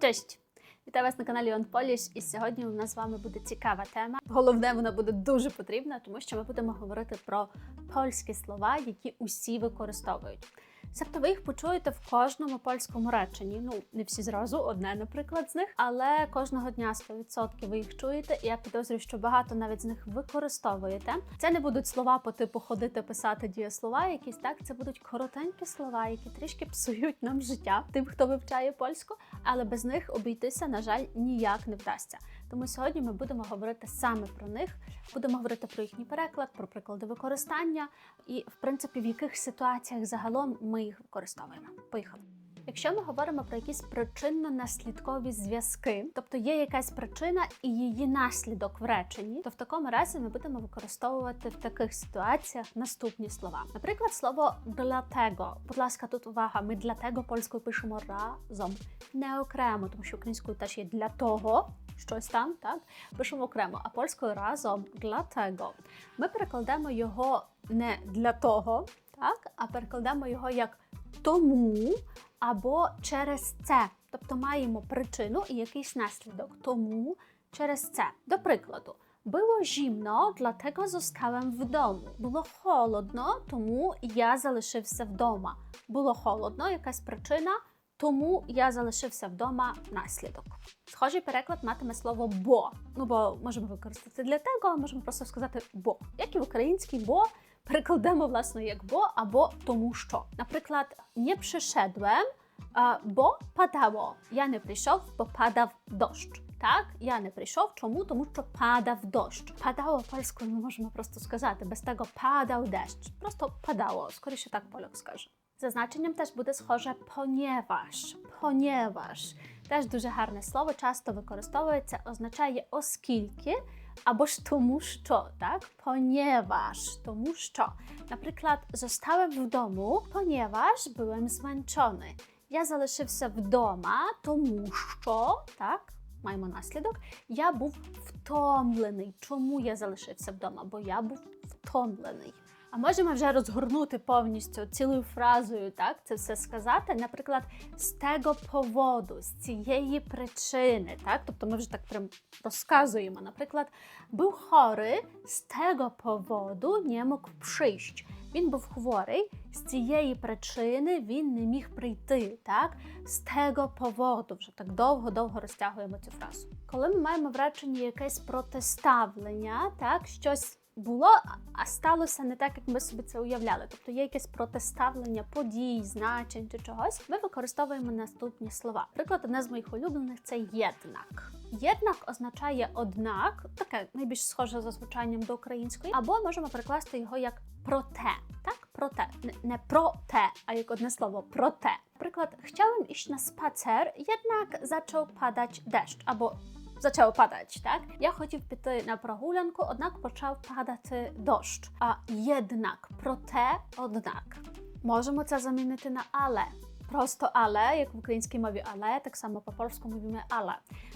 Cześć! Вітаю вас на каналі On Polish і сьогодні у нас з вами буде цікава тема. Головне, вона буде дуже потрібна, тому що ми будемо говорити про польські слова, які усі використовують. Себто ви їх почуєте в кожному польському реченні. Ну, не всі зразу, одне, наприклад, з них, але кожного дня 100% ви їх чуєте, і я підозрюю, що багато навіть з них використовуєте. Це не будуть слова по типу ходити, писати дієслова, якісь так. Це будуть коротенькі слова, які трішки псують нам життя тим, хто вивчає польську, але без них обійтися, на жаль, ніяк не вдасться. Тому сьогодні ми будемо говорити саме про них, будемо говорити про їхній переклад, про приклади використання і, в принципі, в яких ситуаціях загалом ми їх використовуємо. Поїхали. Якщо ми говоримо про якісь причинно-наслідкові зв'язки, тобто є якась причина і її наслідок в реченні, то в такому разі ми будемо використовувати в таких ситуаціях наступні слова. Наприклад, слово «dlatego». Будь ласка, тут увага, ми для того польською пишемо разом, не окремо, тому що українською теж є для того. Щось там, так? Пишемо окремо, а польською разом того. Ми перекладемо його не для того, так, а перекладемо його як тому або через це. Тобто маємо причину і якийсь наслідок. Тому через це. До прикладу, було зимно, dlatego zostałem w domu. Було холодно, тому я залишився вдома. Було холодно, якась причина, тому я залишився вдома наслідок. Схожий переклад матиме слово бо. Ну бо можемо використати для того, а можемо просто сказати бо. Як і в українській бо перекладемо власне як бо або тому що. Наприклад, не przyszedłem, а, бо падало. Я не прийшов, бо падав дощ. Так, я не прийшов. Чому? Тому що падав дощ. Падало польською ми можемо просто сказати. Без tego падав дощ. Просто падало. Скоріше так поляк скаже. За значенням теж буде схоже ponieważ. Ponieważ. Теж дуже гарне слово, часто використовується, означає оскільки або ж тому що, так? Ponieważ, тому що. Наприклад, zostałem w domu, ponieważ byłem zmęczony. Я залишився вдома, тому що, так, маємо наслідок, я був втомлений. Чому я залишився вдома? Бо я був втомлений. А можемо вже розгорнути повністю цілою фразою, так, це все сказати. Наприклад, з того поводу, з цієї причини, так, тобто ми вже так прям розказуємо. Наприклад, був хорий, з того поводу не мог przyjść. Він був хворий, з цієї причини він не міг прийти. Так? З того поводу, вже так довго-довго розтягуємо цю фразу. Коли ми маємо в реченні якесь протиставлення, так, щось було, а сталося не так, як ми собі це уявляли. Тобто є якесь протиставлення подій, значень чи чогось. Ми використовуємо наступні слова. Приклад, одне з моїх улюблених це єднак. Єднак означає однак, таке найбільш схоже за звучанням до української, або можемо перекласти його як проте. Так, проте, не, про те, а як одне слово проте. Наприклад, chciałem iść na spacer, jednak zaczął padać deszcz, або Zaczęło padać, tak? Ja хотів піти на прогулянку, однак почав падати дощ. А jednak, проте, однак. Можемо це замінити на але. Просто ale, jak w ukraińskiej mowie ale, tak samo po polsku mówimy ale.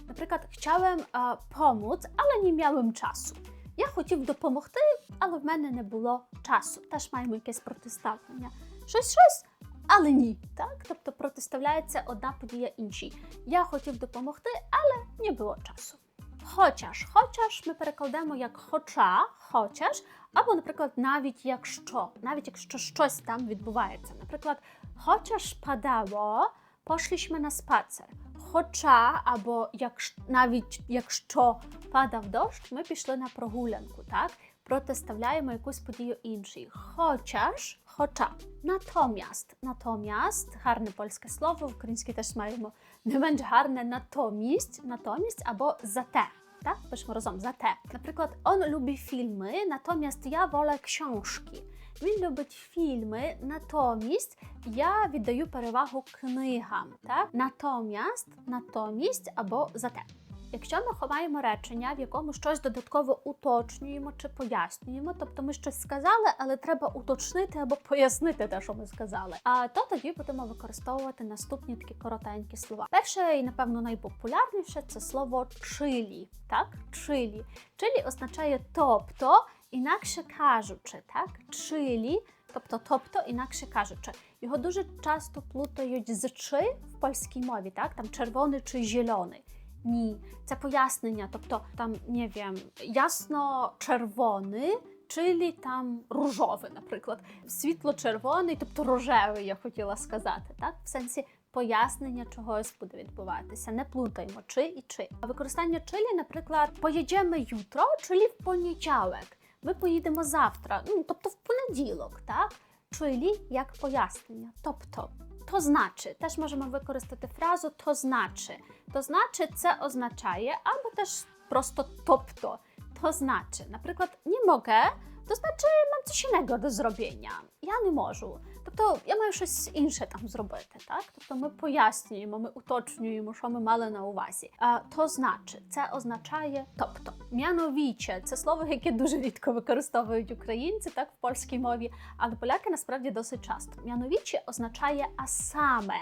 Наприклад, chciałem е, pomóc, але не miałem czasu. Я хотів допомогти, але в мене не було часу. Теж маємо якесь протиставлення. Щось, щось, але ні. Так? Тобто протиставляється одна подія іншій. Я хотів допомогти, але не було часу. Хочеш, хочеш, ми перекладемо як хоча, хочеш, або, наприклад, навіть якщо, навіть якщо щось там відбувається. Наприклад, хочеш падало, пошліśmy на спацер. Хоча, або як, навіть якщо падав дощ, ми пішли на прогулянку, так? Протиставляємо якусь подію іншій. Хочеш, хоча. Натомість, натомість, гарне польське слово, в українській теж маємо не менш гарне натомість, натомість або зате. Так, пишемо разом зате. Наприклад, он lubi фільми, натомість я wolę książki. Він любить фільми, натомість я віддаю перевагу книгам. Так? Натомість, натомість або зате. Якщо ми ховаємо речення, в якому щось додатково уточнюємо чи пояснюємо, тобто ми щось сказали, але треба уточнити або пояснити те, що ми сказали, а то тоді будемо використовувати наступні такі коротенькі слова. Перше і напевно найпопулярніше це слово чилі. Так, чилі. Чилі означає тобто, інакше кажучи, так, чилі Тобто, тобто, інакше кажучи, його дуже часто плутають з чи в польській мові, так? Там червоний чи зелений. Ні, це пояснення. Тобто, там, не wiem, ясно-червоний, чилі там рожовий, наприклад. Світло-червоний, тобто рожевий, я хотіла сказати, так? В сенсі пояснення чогось буде відбуватися. Не плутаємо чи і чи. А використання чилі, наприклад, поїдемо jutro, чилі в понеділок. Ми поїдемо завтра, ну тобто в понеділок, так? Чилі як пояснення. Тобто, то значить, теж можемо використати фразу то значить. То значить, це означає, або теж просто тобто. To znaczy, na przykład nie mogę, to znaczy mam coś innego do zrobienia. Я не можу. Тобто я маю щось інше там зробити, так? Тобто ми пояснюємо, ми уточнюємо, що ми мали на увазі. А, то значить, це означає тобто. М'яновіче це слово, яке дуже рідко використовують українці, так, в польській мові, але поляки насправді досить часто. М'яновіче означає а саме,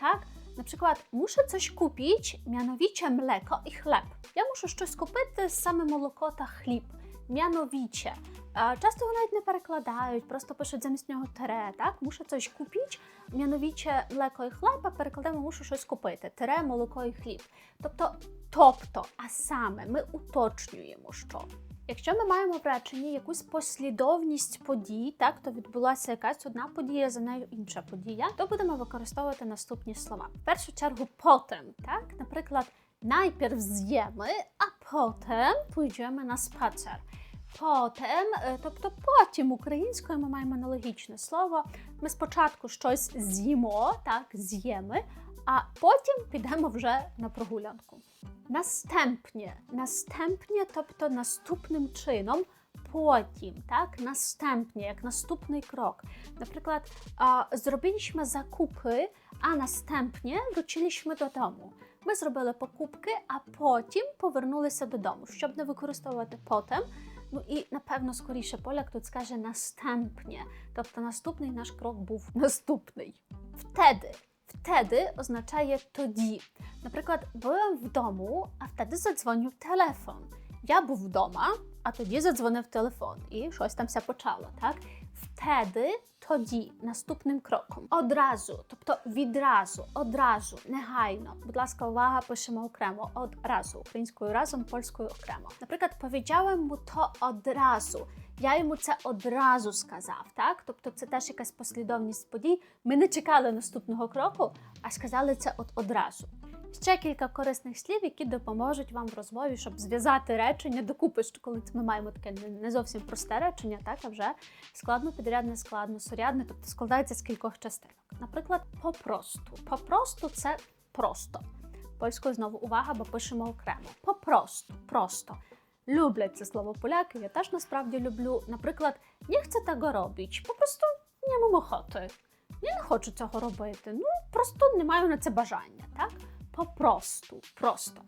так? Przykład muszę coś kupić, mianowicie mleko i chleb. Я мушу щось купити саме молоко та хліб. Mianowicie. А, Часто його навіть не перекладають, просто пишуть замість нього тере, так? Мушу coś kupić, mianowicie млеко і хлеб, а перекладемо мушу щось купити. Тере, молоко і хліб. Тобто, тобто, а саме ми уточнюємо, що. Якщо ми маємо в реченні якусь послідовність подій, так то відбулася якась одна подія, за нею інша подія, то будемо використовувати наступні слова. В першу чергу потім, так, наприклад, najpierw zjemy, a potem pójdziemy na spacer. Потім, е, тобто потім українською ми маємо аналогічне слово. Ми спочатку щось з'їмо, так, з'їми, а потім підемо вже на прогулянку. Настępnie, настępnie, тобто наступним чином, потім, так, настępnie, як наступний крок. Наприклад, зробiliśmy zakupy, а wróciliśmy do domu. Ми зробили покупки, а потім повернулися додому. Щоб не використовувати потім, ну і напевно скоріше поляк тут скаже настępnie, тобто наступний наш крок був наступний. Wtedy. Wtedy означає тоді. Наприклад, byłem w domu, a wtedy zadzwonił telefon. Я був вдома, а тоді задзвонив телефон, і щось там все почало, так? Wtedy, тоді, наступним кроком. Одразу, тобто відразу, одразу, негайно. Будь ласка, увага, пишемо окремо. Одразу. Українською разом, польською окремо. Наприклад, powiedziałem mu to одразу. Я йому це одразу сказав, так? Тобто це теж якась послідовність подій. Ми не чекали наступного кроку, а сказали це от одразу. Ще кілька корисних слів, які допоможуть вам в розмові, щоб зв'язати речення докупи, що коли ми маємо таке не- не зовсім просте речення, так а вже складно, підрядне, складно, сурядне, тобто складається з кількох частинок. Наприклад, попросту. Попросту це просто. Польською знову увага, бо пишемо окремо. Попросту, просто. Люблять це слово поляки, я теж насправді люблю. Наприклад, не chcę tego robić, по prostu nie mam. Я не хочу цього робити. Ну, просто не маю на це бажання, так? Попросту, просто.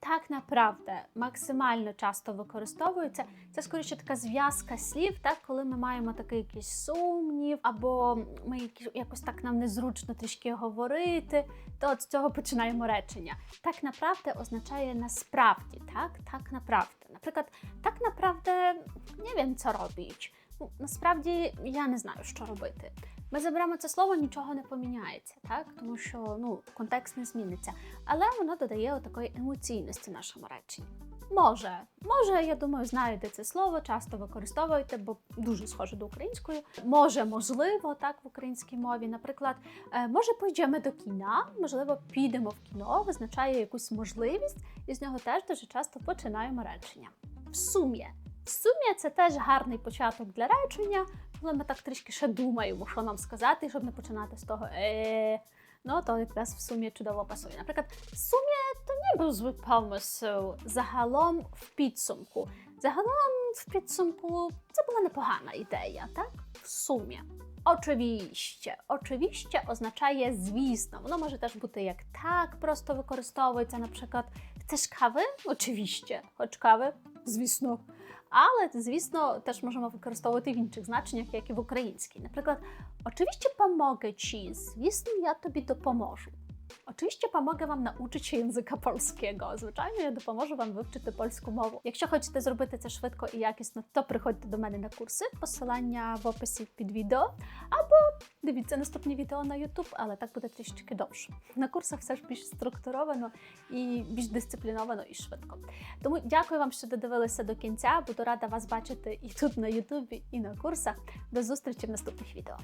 Так направде максимально часто використовується. Це скоріше така зв'язка слів, так, коли ми маємо такий якийсь сумнів, або ми якось так нам незручно трішки говорити, то з цього починаємо речення. Так направде означає насправді, так, так направде. Наприклад, так направде не wiem, co robić. Ну, насправді я не знаю, що робити. Ми заберемо це слово, нічого не поміняється, так? Тому що ну, контекст не зміниться. Але воно додає такої емоційності нашому реченні. Може, може, я думаю, знаєте це слово, часто використовуєте, бо дуже схоже до української. Може, можливо, так в українській мові. Наприклад, е, може, поїдемо до кіна, можливо, підемо в кіно, визначає якусь можливість, і з нього теж дуже часто починаємо речення. В сумі. В сумі це теж гарний початок для речення, коли ми так трішки ще думаємо, що нам сказати, щоб не починати з того е. Ну, то якраз в сумі чудово пасує. Наприклад, в сумі to nie był zły pomysł. Загалом в підсумку. Загалом в підсумку це була непогана ідея, так? В сумі. Oczywiście. Oczywiście означає звісно. Воно може теж бути як так, просто використовується. Наприклад, chcesz kawy? Oczywiście. Хоч кави? Звісно. Але, звісно, теж можемо використовувати в інших значеннях, як і в українській. Наприклад, очевидно, помоги чи, звісно, я тобі допоможу. Oczywiście pomogę Wam nauczyć się języka polskiego. Я допоможу вам вивчити польську мову. Якщо хочете зробити це швидко і якісно, то приходьте до мене на курси. Посилання в описі під відео, або дивіться наступні відео на YouTube, але так буде трішки довше. На курсах все ж більш структуровано і більш дисципліновано і швидко. Тому дякую вам, що додивилися до кінця. Буду рада вас бачити і тут на Ютубі, і на курсах. До зустрічі в наступних відео.